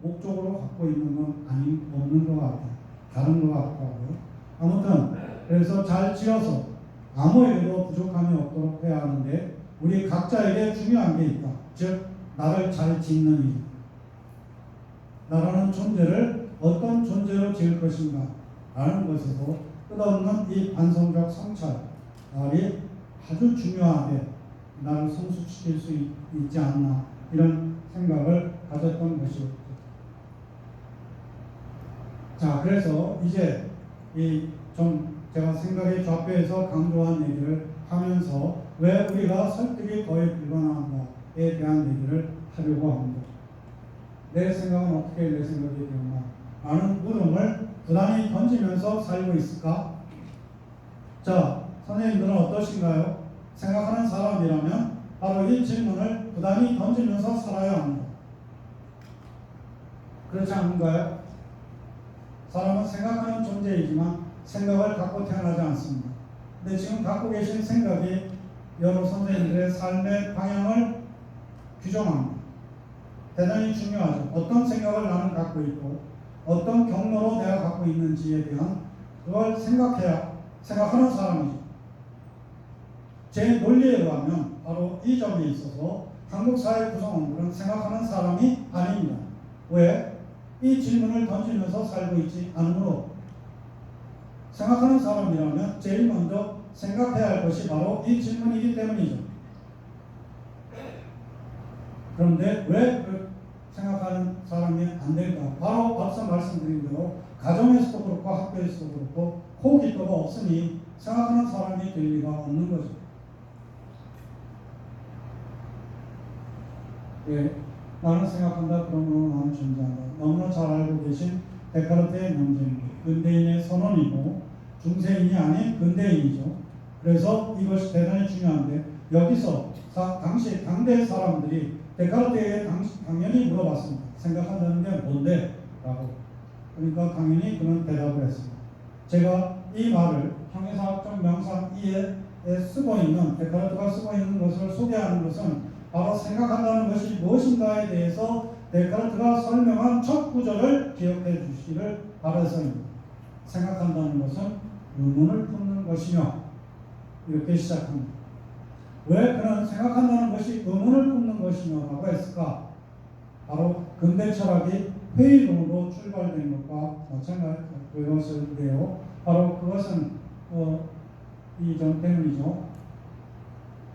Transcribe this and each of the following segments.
목적으로 갖고 있는 건 아니 없는 것 같아요. 다른 것 같고요. 아무튼 그래서 잘 지어서 아무에게도 부족함이 없도록 해야 하는데 우리 각자에게 중요한 게 있다. 즉 나를 잘 짓는 일. 나라는 존재를 어떤 존재로 지을 것인가 라는 것에서 끝없는 이 반성적 성찰이 아주 중요하게 나를 성숙시킬 수 있, 있지 않나 이런 생각을 가졌던 것이었죠. 자, 그래서 이제 이 좀 제가 생각의 좌표에서 강조한 얘기를 하면서 왜 우리가 설득이 거의 불가능한가에 대한 얘기를 하려고 합니다. 내 생각은 어떻게 내 생각이 되었나? 많은 물음을 부단히 던지면서 살고 있을까? 자, 선생님들은 어떠신가요? 생각하는 사람이라면 바로 이 질문을 부단히 던지면서 살아야 합니다. 그렇지 않은가요? 사람은 생각하는 존재이지만 생각을 갖고 태어나지 않습니다. 근데 지금 갖고 계신 생각이 여러 선생님들의 삶의 방향을 규정합니다. 대단히 중요하죠. 어떤 생각을 나는 갖고 있고 어떤 경로로 내가 갖고 있는지에 대한 그걸 생각해야 생각하는 사람이죠. 제 논리에 의하면 바로 이 점에 있어서 한국 사회 구성원들은 생각하는 사람이 아닙니다. 왜? 이 질문을 던지면서 살고 있지 않으므로 생각하는 사람이라면 제일 먼저 생각해야 할 것이 바로 이 질문이기 때문이죠. 그런데 왜 생각하는 사람이 안 될까? 바로 앞서 말씀드린 대로 가정에서도 그렇고 학교에서도 그렇고 호기도가 없으니 생각하는 사람이 될 리가 없는 거죠. 예, 나는 생각한다 그러므로 나는 존재한다. 너무나 잘 알고 계신 데카르트의 명제입니다. 근대인의 선언이고 중세인이 아닌 근대인이죠. 그래서 이것이 대단히 중요한데 여기서 사, 당시 당대 사람들이 데카르트에게 당연히 물어봤습니다. 생각한다는 게 뭔데? 라고. 그러니까 당연히 그는 대답을 했습니다. 제가 이 말을 형해사학적 명상 2에 쓰고 있는 데카르트가 쓰고 있는 것을 소개하는 것은 바로 생각한다는 것이 무엇인가에 대해서 데카르트가 설명한 첫 구절을 기억해 주시기를 바라서입니다. 생각한다는 것은 의문을 품는 것이며 이렇게 시작합니다. 왜 그는 생각한다는 것이 의문을 품는 것이냐라고 했을까? 바로 근대 철학이 회의론으로 출발된 것과 마찬가지 그것을요. 바로 그것은 어, 이점 때문이죠.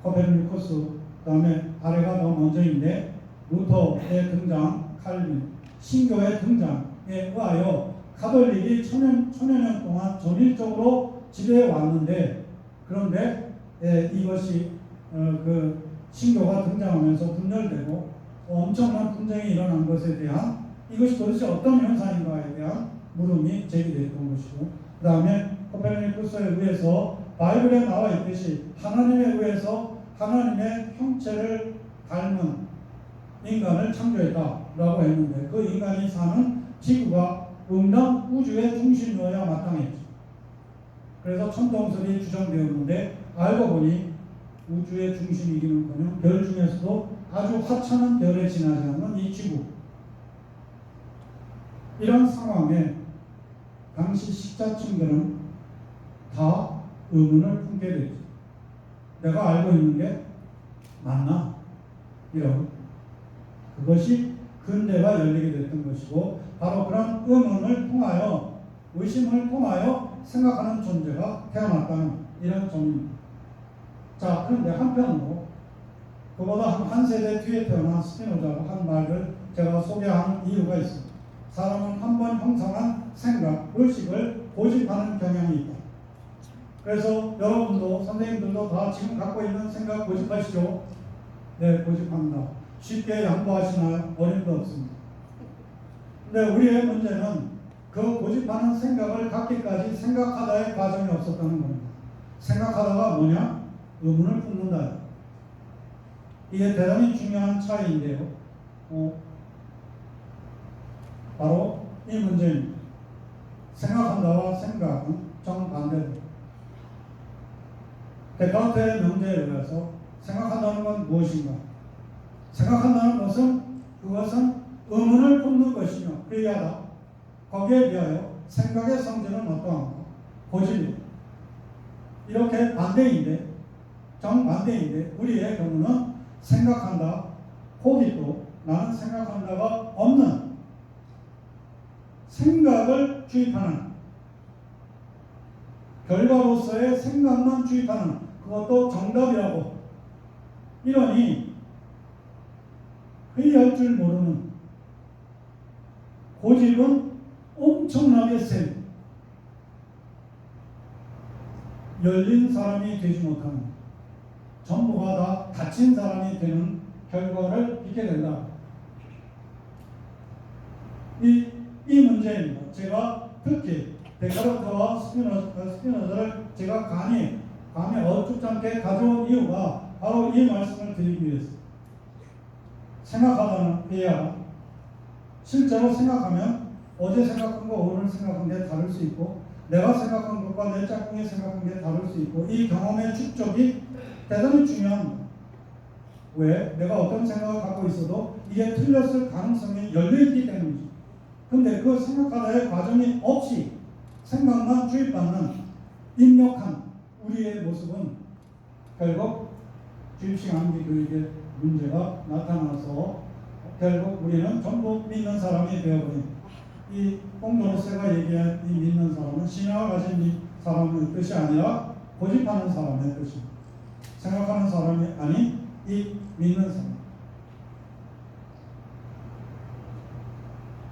코페르니쿠스 그 다음에 아래가 더 먼저인데 루터의 등장, 칼빈, 신교의 등장에 의하여 가톨릭이 천년 천여 년 동안 전일적으로 지배해 왔는데 그런데 예, 이것이 어, 그 신교가 등장하면서 분열되고 엄청난 분쟁이 일어난 것에 대한 이것이 도대체 어떤 현상인가에 대한 물음이 제기됐던 것이고 그 다음에 코페르니쿠스에 의해서 바이블에 나와 있듯이 하나님에 의해서 하나님의 형체를 닮은 인간을 창조했다라고 했는데 그 인간이 사는 지구가 응당 우주의 중심이어야 마땅했죠. 그래서 천동설이 주장되었는데 알고 보니 우주의 중심이기는커녕 별 중에서도 아주 화창한 별에 지나지 않는 이 지구 이런 상황에 당시 식자층들은 다 의문을 품게 되죠. 내가 알고 있는 게 맞나? 이런 그것이 근대가 열리게 됐던 것이고 바로 그런 의문을 통하여 의심을 통하여 생각하는 존재가 태어났다는 이런 점입니다. 자, 그런데 한편으로 그보다 한, 한 세대 뒤에 태어난 스피노자가 한 말을 제가 소개하는 이유가 있습니다. 사람은 한 번 형성한 생각, 의식을 고집하는 경향이 있다. 그래서 여러분도 선생님들도 다 지금 갖고 있는 생각 고집하시죠? 네, 고집합니다. 쉽게 양보하시나요? 어림도 없습니다. 근데 우리의 문제는 그 고집하는 생각을 갖기까지 생각하다의 과정이 없었다는 겁니다. 생각하다가 뭐냐? 의문을 품는다. 이게 대단히 중요한 차이인데요. 어, 바로 이 문제입니다. 생각한다와 생각은 정반대입니다. 데카르트의 명제에 의해서 생각한다는 건 무엇인가? 생각한다는 것은 그것은 의문을 품는 것이며 회의하다. 거기에 비하여 생각의 성질은 어떠한가? 고집이 이렇게 반대인데 정반대인데 우리의 경우는 생각한다. 호기도 나는 생각한다가 없는 생각을 주입하는 결과로서의 생각만 주입하는 그것도 정답이라고 이러니 회의할 줄 모르는 고집은 엄청나게 센 열린 사람이 되지 못하는 전부가 다 닫힌 사람이 되는 결과를 빚게 된다. 이, 이 문제입니다. 제가 특히 데카르트와 스피노, 스피노자를 제가 감 히, 감히 어쭙지 않게 가져온 이유가 바로 이 말씀을 드리기 위해서. 생각하다는 회의하다. 실제로 생각하면 어제 생각한 거 오늘 생각한 게 다를 수 있고 내가 생각한 것과 내 짝꿍이 생각한 게 다를 수 있고 이 경험의 축적이 대단히 중요합니다. 왜? 내가 어떤 생각을 갖고 있어도 이게 틀렸을 가능성이 열려있기 때문이죠. 근데 그 생각하다의 과정이 없이 생각만 주입받는 입력한 우리의 모습은 결국 주입식 암기 교육의 문제가 나타나서 결국 우리는 전부 믿는 사람이 되어버린 이 꽁노로세가 얘기한 이 믿는 사람은 신앙을 가진 이 사람의 뜻이 아니라 고집하는 사람의 뜻입니다. 생각하는 사람이 아닌 이 믿는 사람.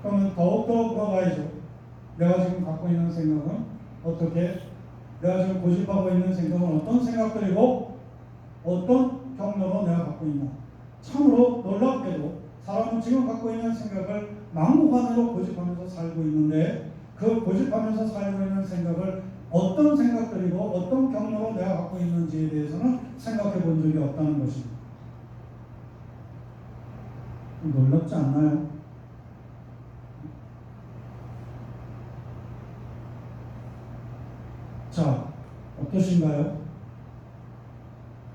그러면 더욱더 물어봐야죠. 내가 지금 갖고 있는 생각은 어떻게, 내가 지금 고집하고 있는 생각은 어떤 생각들이고 어떤 경로로 내가 갖고 있나. 참으로 놀랍게도 사람은 지금 갖고 있는 생각을 막무가내로 고집하면서 살고 있는데 그 고집하면서 살고 있는 생각을 어떤 생각들이고 어떤 경로로 내가 갖고 있는지에 대해서는 생각해 본 적이 없다는 것입니다. 놀랍지 않나요? 자, 어떠신가요?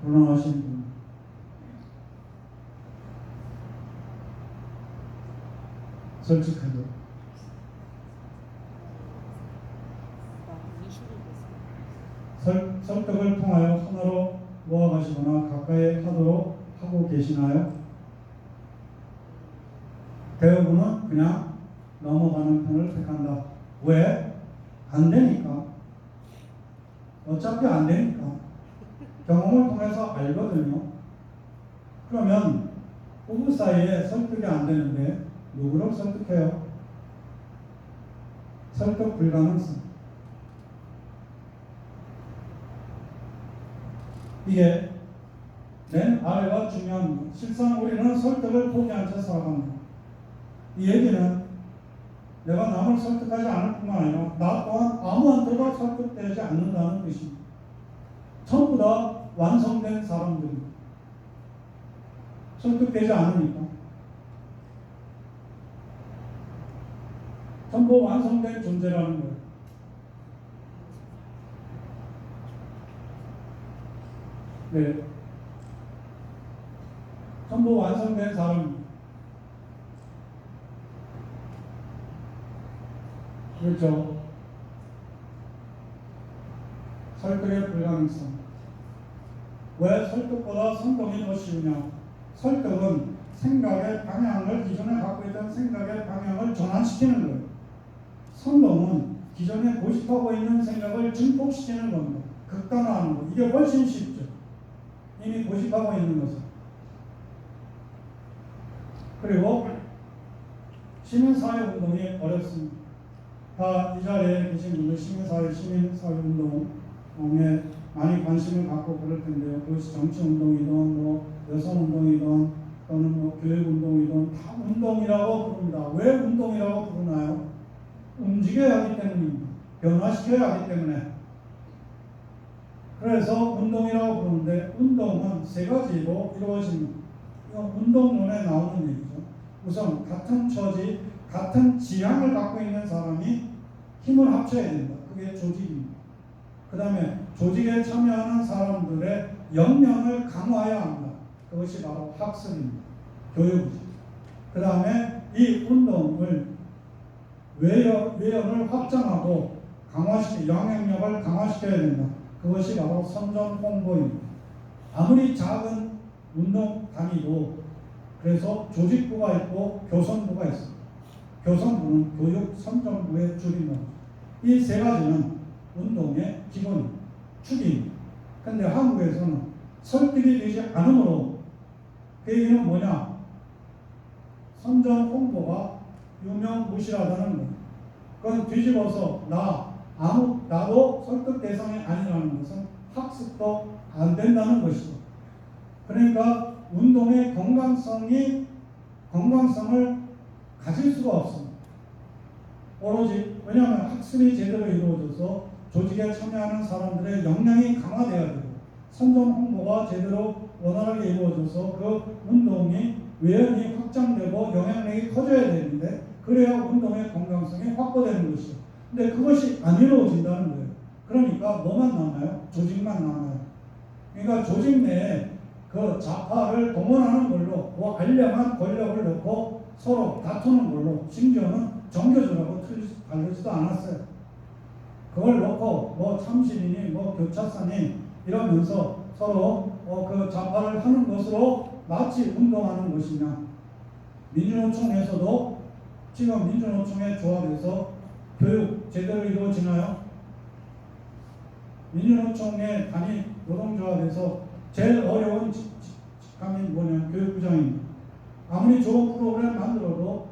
불안하신 분. 솔직하게. 설, 설득을 통하여 하나로 모아가시거나 가까이 하도록 하고 계시나요? 대부분은 그냥 넘어가는 편을 택한다. 왜? 안 되니까. 어차피 안 되니까. 경험을 통해서 알거든요. 그러면 부부 사이에 설득이 안 되는데 누구를 설득해요? 설득 불가능성. 이게 맨 아래가 중요합니다. 실상 우리는 설득을 포기한 채 살아갑니다. 이 얘기는 내가 남을 설득하지 않을 뿐만 아니라 나 또한 아무한테도 설득되지 않는다는 뜻입니다. 전부 다 완성된 사람들입니다. 설득되지 않으니까. 전부 완성된 존재라는 거예요. 네. 전부 완성된 사람입니다. 그렇죠. 설득의 불가능성. 왜 설득보다 선동이 더 쉬우냐? 설득은 생각의 방향을 기존에 갖고 있던 생각의 방향을 전환시키는 거예요. 선동은 기존에 고집하고 있는 생각을 증폭시키는 겁니다. 극단화하는 거. 이게 훨씬 쉽죠. 이미 고집하고 있는 것은. 그리고 시민사회 운동이 어렵습니다. 다 이 자리에 계신 분들 시민사회, 시민사회 운동에 많이 관심을 갖고 그럴 텐데요. 그것이 정치운동이든 뭐 여성운동이든 또는 뭐 교육운동이든 다 운동이라고 부릅니다. 왜 운동이라고 부르나요? 움직여야 하기 때문입니다. 변화시켜야 하기 때문에. 그래서 운동이라고 부르는데 운동은 세 가지로 이루어집니다. 운동론에 나오는 얘기죠. 우선 같은 처지, 같은 지향을 갖고 있는 사람이 힘을 합쳐야 된다. 그게 조직입니다. 그 다음에 조직에 참여하는 사람들의 역량을 강화해야 합니다. 그것이 바로 학습입니다. 교육이죠. 그 다음에 이 운동을 외연, 외연을 확장하고 강화시키 영향력을 강화시켜야 된다. 그것이 바로 선전 홍보입니다. 아무리 작은 운동 단위도 그래서 조직부가 있고 교선부가 있습니다. 교선부는 교육 선전부의 줄임말. 이세 가지는 운동의 기본 축입니다. 근데 한국에서는 설득이 되지 않으므로 그 얘기는 뭐냐? 선전 홍보가 유명무실하다는 거. 그건 뒤집어서 나 아무 나도 설득 대상이 아니라는 것은 학습도 안 된다는 것이죠. 그러니까 운동의 건강성이 건강성을 가질 수가 없습니다. 오로지 왜냐하면 학습이 제대로 이루어져서 조직에 참여하는 사람들의 역량이 강화돼야 되고 선전 홍보가 제대로 원활하게 이루어져서 그 운동이 외연이 확장되고 영향력이 커져야 되는데 그래야 운동의 건강성이 확보되는 것이죠. 근데 그것이 안 이루어진다는 거예요. 그러니까 뭐만 남아요? 조직만 남아요. 그러니까 조직 내에 그 좌파를 동원하는 걸로 그 알량한 권력을 놓고 서로 다투는 걸로 심지어는 틀리지 다르지도 않았어요. 그걸 놓고 뭐 참신이니 뭐 교차사니 이러면서 서로 어, 그 좌파를 하는 것으로 마치 운동하는 것이냐. 민주노총에서도 지금 민주노총의 조합에서 교육 제대로 이루어지나요? 민주노총의 단위 노동조합에서 제일 어려운 직함이 뭐냐 교육부장입니다. 아무리 좋은 프로그램 만들어도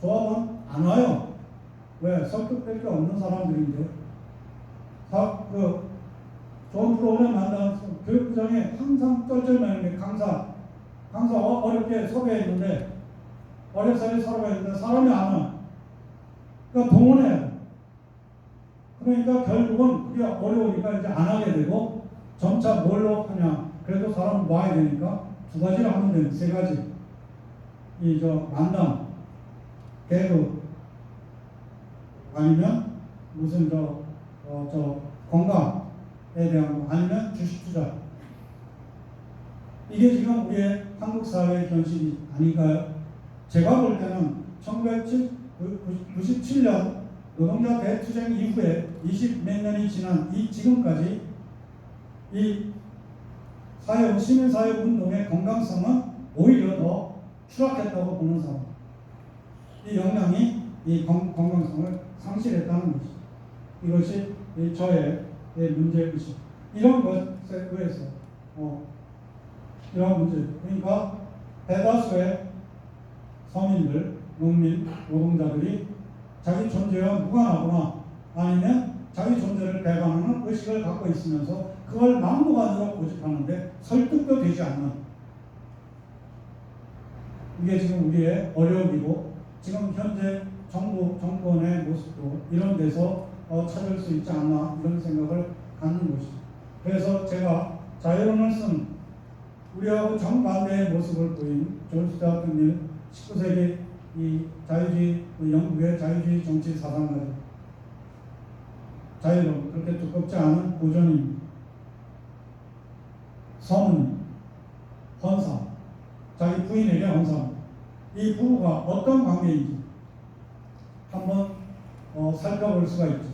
조합은 안 와요. 왜? 설득될 게 없는 사람들인데. 다, 그, 좋은 프로그램 만들어서 교육부장이 항상 쩔쩔매는 게 강사. 강사 어, 어렵게 섭외했는데, 어렵사리 섭외했는데 사람이 안 와. 그러니까 동원해야 돼. 그러니까 결국은 그게 어려우니까 이제 안 하게 되고, 점차 뭘로 하냐. 그래도 사람 모아야 되니까 두 가지를 하면 되는 세 가지. 이 저 만남, 개그, 아니면 무슨 저, 어, 저 건강에 대한 거, 아니면 주식 투자. 이게 지금 우리의 한국 사회의 현실이 아닌가요? 제가 볼 때는 1997년 노동자 대투쟁 이후에 20 몇 년이 지난 이 지금까지 이 사회 시민사회 운동의 건강성은 오히려 더 추락했다고 보는 사람. 이 역량이 이 건, 건강성을 상실했다는 것이죠. 이것이 이 저의 이 문제의식. 이런 것에 의해서 어, 이런 문제. 그러니까 대다수의 서민들, 농민, 노동자들이 자기 존재와 무관하거나 아니면 자기 존재를 배반하는 의식을 갖고 있으면서 그걸 막무가내로 고집하는데 설득도 되지 않는 이게 지금 우리의 어려움이고 지금 현재 정부 정권의 모습도 이런 데서 어, 찾을 수 있지 않나 이런 생각을 갖는 것이죠. 그래서 제가 자유론을 쓴 우리하고 정반대의 모습을 보인 존스 대학교님 19세기 이 자유주의 그 영국의 자유주의 정치 사상가죠. 자유론 그렇게 두껍지 않은 고전입니다. 서문, 헌사, 자기 부인에게 헌사합니다. 이 부부가 어떤 관계인지 한번 어, 살펴볼 수가 있죠.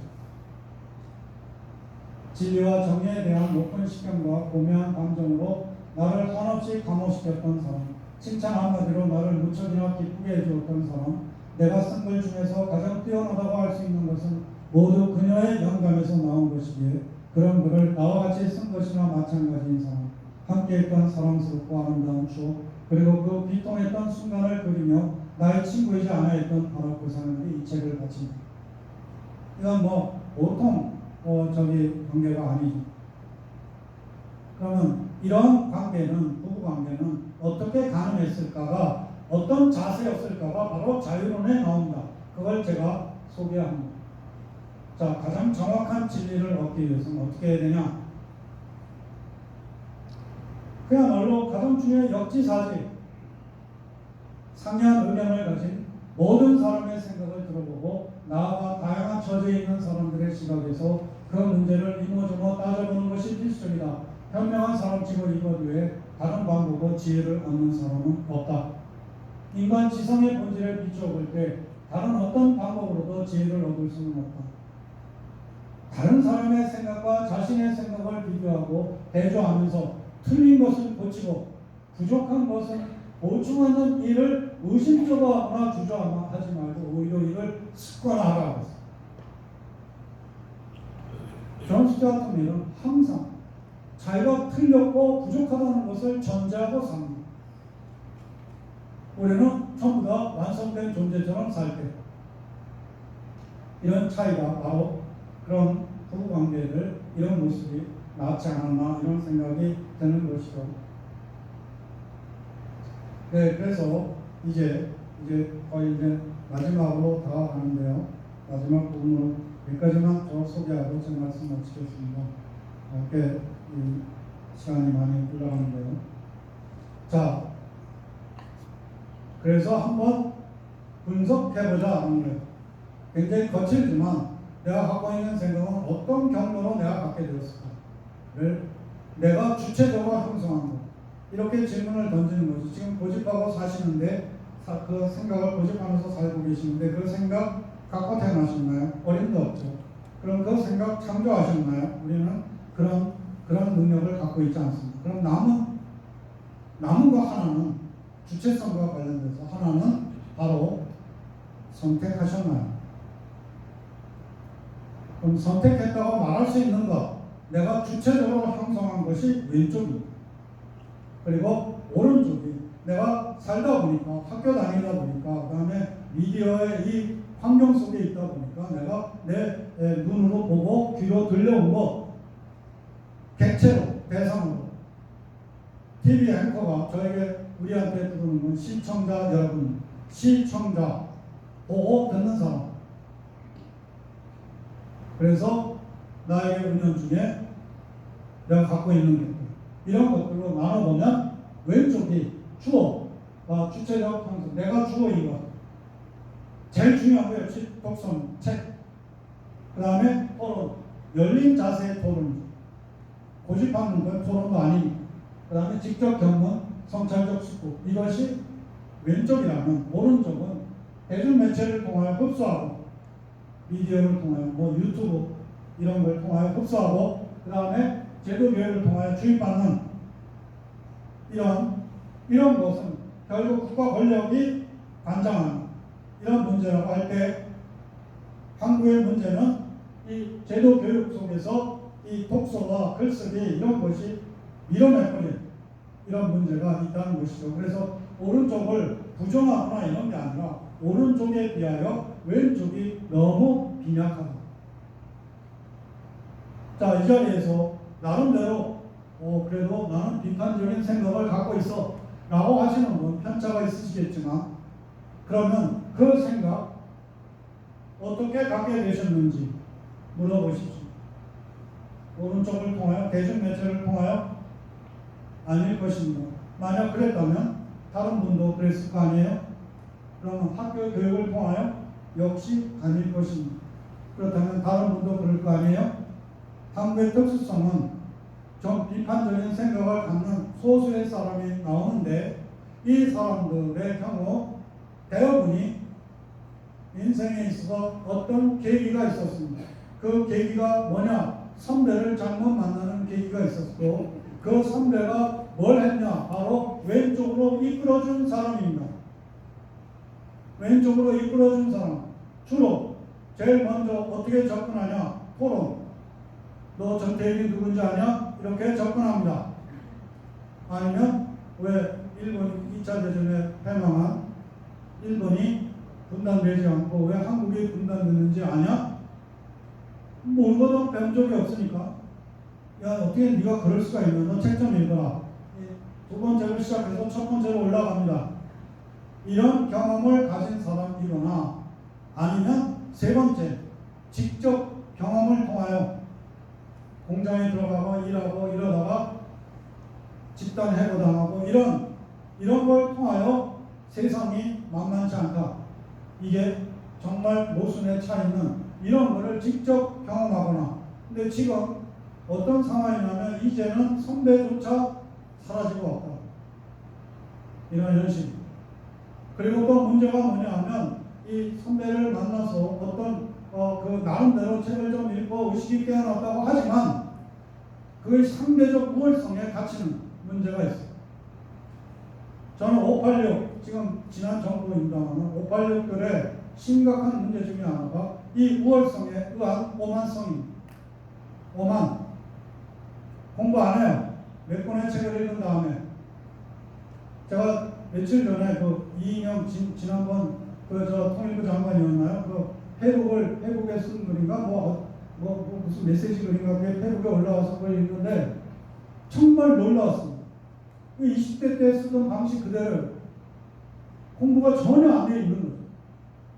진리와 정의에 대한 높은 식견과 고매한 감정으로 나를 한없이 감호시켰던 사람, 칭찬 한마디로 나를 무척이나 기쁘게 해주었던 사람, 내가 쓴 글 중에서 가장 뛰어나다고 할 수 있는 것은 모두 그녀의 영감에서 나온 것이기에 그런 글을 나와 같이 쓴 것이나 마찬가지인 사람, 함께했던 사랑스럽고 아름다운 추억, 그리고 그 비통했던 순간을 그리며 나의 친구이지 않아 했던 바로 그 사람에게 이 책을 바칩니다. 이건 뭐 보통 어, 저기 관계가 아니죠. 그러면 이런 관계는 부부 관계는 어떻게 가능했을까가 어떤 자세였을까가 바로 자유론에 나옵니다. 그걸 제가 소개합니다. 자, 가장 정확한 진리를 얻기 위해서는 어떻게 해야 되냐? 그야말로 가장 중요한 역지사지. 상이한 의견을 가진 모든 사람의 생각을 들어보고 나와 다양한 처지에 있는 사람들의 시각에서 그 문제를 이모저모 따져보는 것이 필수입니다. 현명한 사람 치고 이것 외에 다른 방법과 지혜를 얻는 사람은 없다. 인간 지성의 본질에 비추어 볼 때 다른 어떤 방법으로도 지혜를 얻을 수는 없다. 다른 사람의 생각과 자신의 생각을 비교하고 대조하면서 틀린 것을 고치고 부족한 것은 보충하는 일을 의심적으로 하거나 주저하거나 하지 말고 오히려 이걸 습관화하라고 했어. 존 스튜어트는 항상 자기가 틀렸고 부족하다는 것을 전제하고 삽니다. 우리는 전부 다 완성된 존재처럼 살 때. 이런 차이가 바로 그런 부부 관계를 이런 모습이 낫지 않았나 이런 생각이 드는 것이죠. 네, 그래서 이제 이제 거의 이제 마지막으로 다가가는데요. 마지막 부분으로 여기까지만 더 소개하고 제 말씀 마치겠습니다. 어, 꽤 이, 시간이 많이 흘러가는데요. 자, 그래서 한번 분석해보자 하는 거예요. 굉장히 거칠지만 내가 갖고 있는 생각은 어떤 경로로 내가 갖게 되었을까를 내가 주체적으로 형성한 거. 이렇게 질문을 던지는 거죠. 지금 고집하고 사시는데 사- 그 생각을 고집하면서 살고 계시는데 그 생각 갖고 태어나셨나요? 어림도 없죠. 그럼 그 생각 창조하셨나요? 우리는 그런 그런 능력을 갖고 있지 않습니다. 그럼 남은 남은 거 하나는 주체성과 관련돼서 하나는 바로 선택하셨나요? 그럼 선택했다고 말할 수 있는 것, 내가 주체적으로 형성한 것이 왼쪽입니다. 그리고 오른쪽이 내가 살다 보니까 학교 다니다 보니까 그다음에 미디어의 이 환경 속에 있다 보니까 내가 내 에, 눈으로 보고 귀로 들려온 거 객체로 대상으로 TV 앵커가 저에게 우리한테 부르는 건 시청자 여러분 시청자 보고 듣는 사람 그래서 나에게 은연 중에 내가 갖고 있는 것들 이런 것들로 나눠보면 왼쪽이 주어와 주체적 형성 내가 주어인 것. 제일 중요한 거예요 시- 독선 책그 다음에 토론 열린 자세의 토론. 고집하는 건 토론도 아니니까 그 다음에 직접 겪는 성찰적 숙고 이것이 왼쪽이라면 오른쪽은 대중매체를 통하여 흡수하고 미디어를 통하여 뭐 유튜브 이런 걸 통하여 흡수하고 그 다음에 제도 교육을 통하여 주입받는 이런 이런 것은 결국 국가 권력이 관장하는 이런 문제라고 할 때 한국의 문제는 이 제도 교육 속에서 이 독서와 글쓰기 이런 것이 밀어내버린 이런 문제가 있다는 것이죠. 그래서 오른쪽을 부정하거나 이런 게 아니라 오른쪽에 비하여 왼쪽이 너무 빈약하다. 자, 이 자리에서 나름대로 어, 그래도 나는 비판적인 생각을 갖고 있어 라고 하시는 분 편차가 있으시겠지만 그러면 그 생각 어떻게 갖게 되셨는지 물어보십시오. 오른쪽을 통하여 대중매체를 통하여 아닐 것입니다. 만약 그랬다면 다른 분도 그랬을 거 아니에요? 그러면 학교 교육을 통하여 역시 아닐 것입니다. 그렇다면 다른 분도 그럴 거 아니에요? 한국의 특수성은 좀 비판적인 생각을 갖는 소수의 사람이 나오는데 이 사람들의 경우 대부분이 인생에 있어서 어떤 계기가 있었습니다. 그 계기가 뭐냐? 선배를 잘못 만나는 계기가 있었고 그 선배가 뭘 했냐? 바로 왼쪽으로 이끌어준 사람입니다. 왼쪽으로 이끌어준 사람. 주로 제일 먼저 어떻게 접근하냐? 토론. 너 전태일이 누군지 아냐? 이렇게 접근합니다. 아니면 왜 일본 2차 대전에 패망한 일본이 분단되지 않고 왜 한국이 분단됐는지 아냐? 모르고도 배운 적이 없으니까 야 어떻게 네가 그럴 수가 있냐 너책 좀 읽어라 두 번째로 시작해서 첫 번째로 올라갑니다 이런 경험을 가진 사람이거나 아니면 세 번째 직접 경험을 통하여 공장에 들어가고 일하고 이러다가 집단 해고당하고 이런 이런 걸 통하여 세상이 만만치 않다. 이게 정말 모순에 차 있는 이런 거를 직접 경험하거나 근데 지금 어떤 상황이냐면 이제는 선배조차 사라지고 없다. 이런 현실. 그리고 또 문제가 뭐냐 하면 이 선배를 만나서 어떤 어, 그 나름대로 책을 좀 읽고 의식이 깨어났다고 하지만 그의 상대적 우월성에 갇히는 문제가 있어요. 저는 586 지금 지난 정부입니다만 586들의 심각한 문제 중에 하나가 이 우월성에 의한 오만성입니다. 오만 공부 안 해요. 몇 권의 책을 읽은 다음에 제가 며칠 전에 그 이인영 진, 지난번 그 저 통일부 장관이었나요? 그 페북을 페북에 쓴 글인가 뭐, 뭐, 뭐 무슨 메시지 글인가 그게 페북에 올라와서 그걸 읽는데 정말 놀라웠습니다. 그 20대 때 쓰던 방식 그대로 공부가 전혀 안 돼 있는 거죠.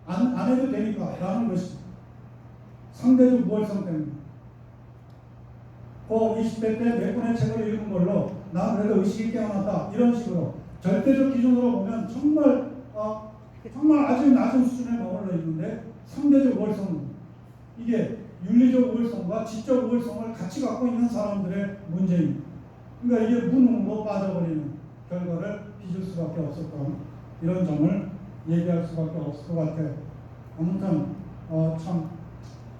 안, 안 해도 되니까 라는 것이 상대적 무월성 때문에 그 20대 때 몇 권의 책을 읽은 걸로 나 그래도 의식이 깨어났다 이런 식으로 절대적 기준으로 보면 정말 어, 정말 아주 낮은 수준에 머물러 있는데 상대적 우월성 이게 윤리적 우월성과 지적 우월성을 같이 갖고 있는 사람들의 문제입니다. 그러니까 이게 무능으로 빠져버리는 결과를 빚을 수밖에 없었던 이런 점을 얘기할 수밖에 없을 것 같아요. 아무튼 어, 참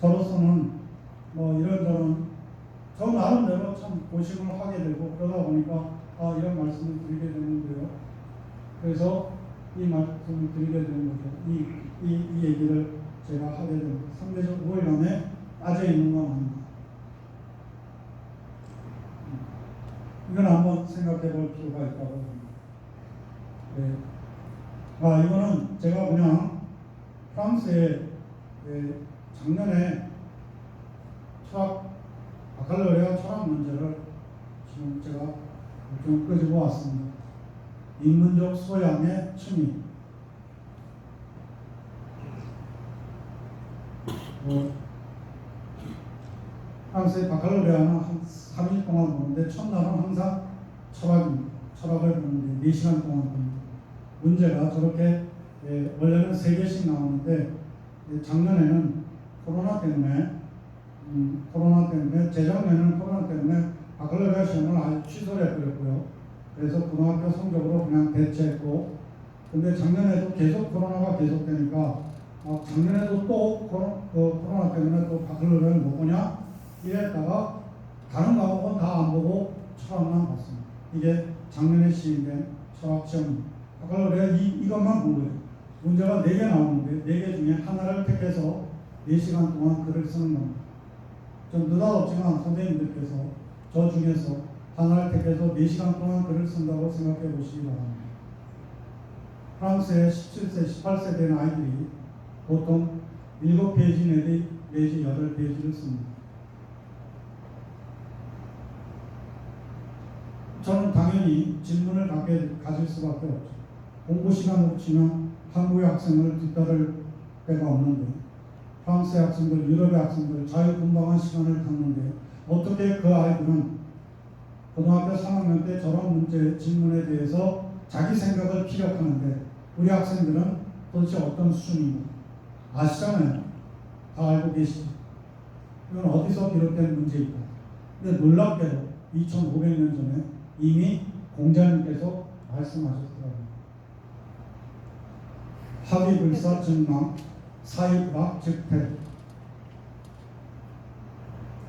저로서는 뭐 이런저런 저 나름대로 참 고심을 하게 되고 그러다 보니까 아, 이런 말씀을 드리게 되는데요. 그래서 이 말씀을 드리게 되는 거죠. 이, 이, 이 얘기를 제가 하게 됩니다. 상대적 우월감에 빠져 있는 건 아닌가. 이건 한번 생각해 볼 필요가 있다고 봅니다. 네. 아, 이거는 제가 그냥 프랑스에 예, 작년에 철학, 바칼로레아 철학 문제를 지금 제가 좀 끄집어 왔습니다. 인문적 소양의 층이 뭐, 프랑스의 바칼로레아는 한 3일 동안 보는데 첫날은 항상 철학입니다. 철학을 보는데 4시간 동안 봅니다. 문제가 저렇게 예, 원래는 3개씩 나오는데 예, 작년에는 코로나 때문에 음, 코로나 때문에 재작년에는 코로나 때문에 바칼로레아 시험을 아예 취소를 해버렸고요. 그래서 고등학교 성적으로 그냥 대체했고 근데 작년에도 계속 코로나가 계속되니까 어, 작년에도 또 코로, 그 코로나 때문에 또 바클로를 못 보냐 이랬다가 다른 과목은 다 안 보고 철학만 봤습니다. 이게 작년에 시행된 철학 시험입니다. 바클로레아 이, 이것만 본 거예요. 문제가 4개 나오는데 4개 중에 하나를 택해서 4시간 동안 글을 쓰는 겁니다. 좀 느닷없지만 선생님들께서 저 중에서 하나를 택해서 4시간 동안 글을 쓴다고 생각해 보시기 바랍니다. 프랑스의 17세, 18세 된 아이들이 보통 7페이지 내지, 내지 8페이지를 씁니다. 저는 당연히 질문을 갖게, 가질 수밖에 없죠. 공부 시간 없지만 한국의 학생을 뒤따를 데가 없는데 프랑스의 학생들, 유럽의 학생들 자유분방한 시간을 갖는데 어떻게 그 아이들은 고등학교 3학년 때 저런 문제 질문에 대해서 자기 생각을 피력하는데 우리 학생들은 도대체 어떤 수준인가 아시잖아요. 다 알고 계시죠. 이건 어디서 비롯된 문제일까? 근데 놀랍게도 2500년 전에 이미 공자님께서 말씀하셨더라고요. 합의불사 증망 사이불학 즉태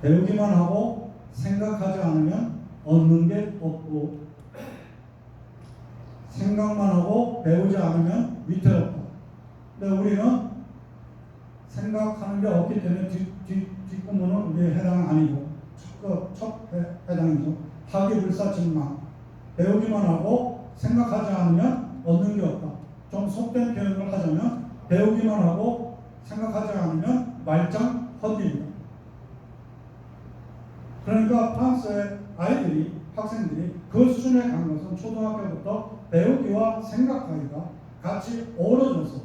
배우기만 하고 생각하지 않으면 얻는 게 없고 생각만 하고 배우지 않으면 위태롭다. 근데 우리는 생각하는 게 없기 때문에 뒷, 뒷, 뒷부분은 우리에 해당 아니고 첫, 첫 해, 해당이죠. 학위불사 증망 배우기만 하고 생각하지 않으면 얻는 게 없다. 좀 속된 표현을 하자면 배우기만 하고 생각하지 않으면 말짱 헛입니다. 그러니까 프랑스의 아이들이 학생들이 그 수준에 간 것은 초등학교부터 배우기와 생각하기가 같이 어우러져서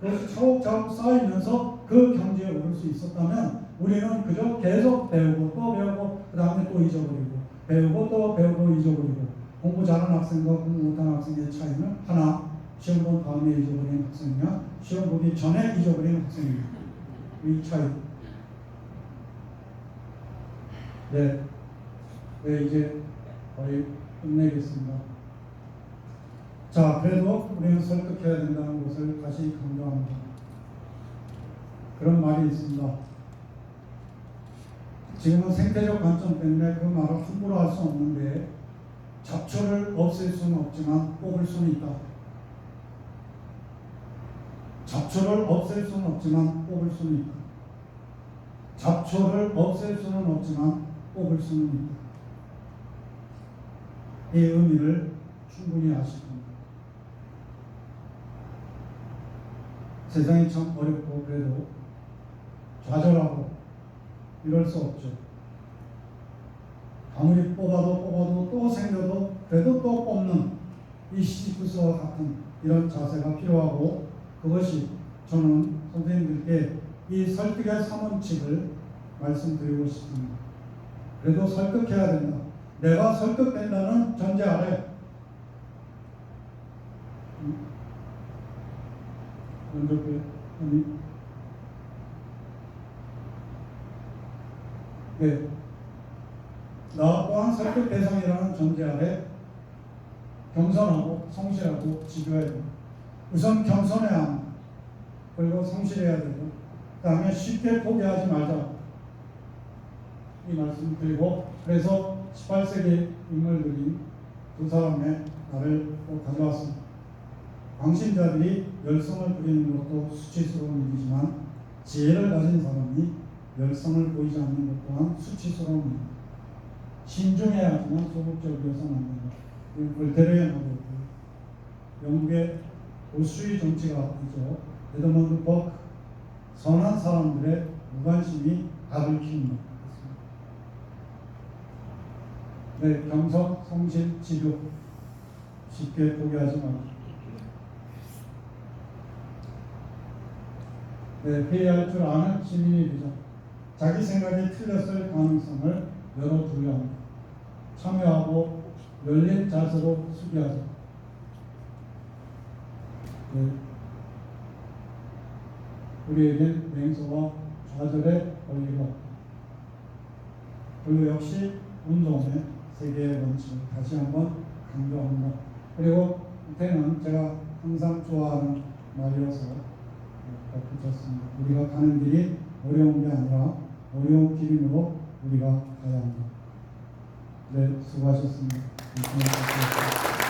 그것이 차곡차곡 쌓이면서 그 경지에 오를 수 있었다면 우리는 그저 계속 배우고 또 배우고 그 다음에 또 잊어버리고 배우고 또 배우고 잊어버리고 공부 잘하는 학생과 공부 못하는 학생의 차이는 하나 시험 본 다음에 잊어버리는 학생이냐 시험 보기 전에 잊어버리는 학생이냐. 이 차이 네, 네 이제 거의 끝내겠습니다. 자, 그래도 우리는 설득해야 된다는 것을 다시 강조합니다. 그런 말이 있습니다. 지금은 생태적 관점 때문에 그 말을 함부로 할 수 없는데 잡초를 없앨 수는 없지만 뽑을 수는 있다. 잡초를 없앨 수는 없지만 뽑을 수는 있다. 잡초를 없앨 수는 없지만 뽑을 수는 있다. 이 의미를 충분히 아실 겁니다. 세상이 참 어렵고 그래도 좌절하고 이럴 수 없죠. 아무리 뽑아도 뽑아도 또 생겨도 그래도 또 뽑는 이 시지프스와 같은 이런 자세가 필요하고 그것이 저는 선생님들께 이 설득의 삼원칙을 말씀드리고 싶습니다. 그래도 설득해야 된다. 내가 설득된다는 전제 아래 음? 먼저 그 아니 네. 나 또한 설득 대상이라는 전제 아래 겸손하고 성실하고 지도해야 됩니다. 우선 겸손해야 합니다. 그리고 성실해야 되고 그 다음에 쉽게 포기하지 말자. 이 말씀 드리고 그래서 18세기 인물들이 두 사람의 나를 또 가져왔습니다. 광신자들이 열성을 부리는 것도 수치스러운 일이지만 지혜를 가진 사람이 열성을 보이지 않는 것 또한 수치스러운 일입니다. 신중해야 하지만 소극적이어서는 안 된다. 이건 볼테르의 말이었고 영국의 보수의 정치가 있죠. 에드먼드 버크 선한 사람들의 무관심이 악을 키운다. 네, 경성, 성실, 지도 쉽게 포기하지 말고 네, 회의할 줄 아는 시민이 되자. 자기 생각이 틀렸을 가능성을 열어두려 합니다. 참여하고 열린 자세로 수비하자. 네. 우리에겐 맹소와 좌절의 권리가. 그리고 역시 운동의 세계의 원칙을 다시 한번 강조합니다. 그리고 밑에는 제가 항상 좋아하는 말이어서 네, 붙였습니다. 우리가 가는 길이 어려운 게 아니라 어려운 길이므로 우리가 가야 한다. 네, 수고하셨습니다. 네, 고맙습니다.